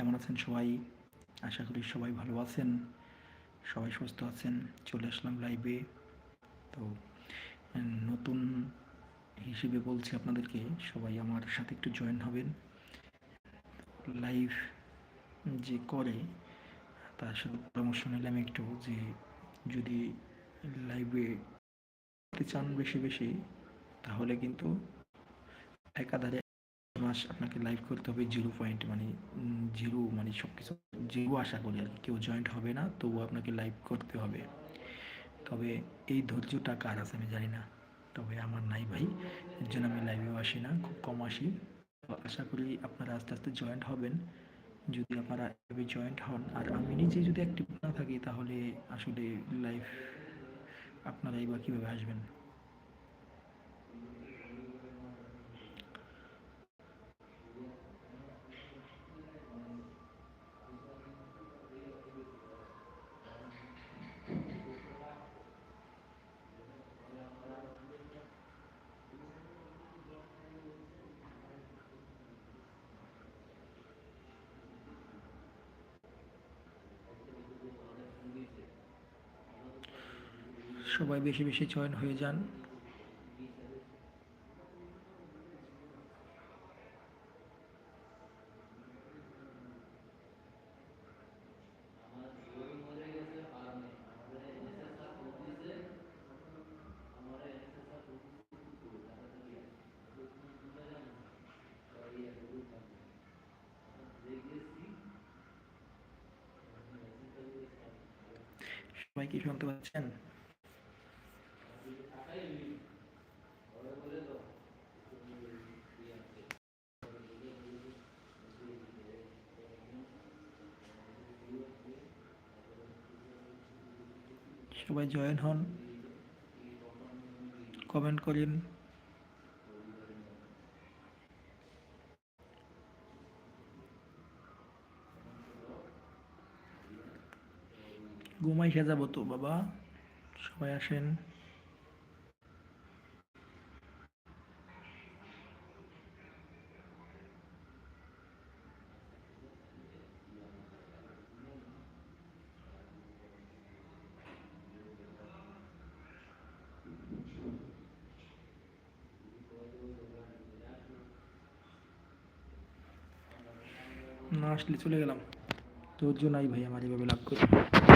কেমন আছেন সবাই? আশা করি সবাই ভালো আছেন। সবাই সুস্থ আছেন। চলে আসলাম লাইভে তো নতুন হিসেবে বলছি আপনাদেরকে, সবাই আমার সাথে একটু জয়েন হবেন। লাইভ যে করে, তার সাথে পরামর্শ নিলাম একটু যে, যদি লাইভে চান বেশি বেশি, তাহলে কিন্তু একাধারে মাস আপনাকে লাইভ করতে হবে জিরো পয়েন্ট মানে জিরো মানে সব কিছু জিরো আশা করি আর কেউ জয়েন্ট হবে না তবুও আপনাকে লাইভ করতে হবে। তবে এই ধৈর্যটা কার আছে আমি জানি না। তবে আমার নাই ভাই, এর জন্য আমি লাইভেও আসি না, খুব কম আসি। আশা করি আপনারা আস্তে আস্তে জয়েন্ট হবেন। যদি আপনারা এভাবে জয়েন্ট হন, আর আমি নিজে যদি অ্যাক্টিভ না থাকি, তাহলে আসলে লাইভ আপনারাই বা কীভাবে আসবেন? সবাই বেশি বেশি জয়েন হয়ে যান। সবাই কি শুনতে পাচ্ছেন? সবাই জয়েন হন। কমেন্ট করেন। ঘুমাই সাজাবো তো বাবা। সবাই আসেন। না আসলে চলে গেলাম। ধৈর্য নাই ভাই আমার এভাবে লাভ করে।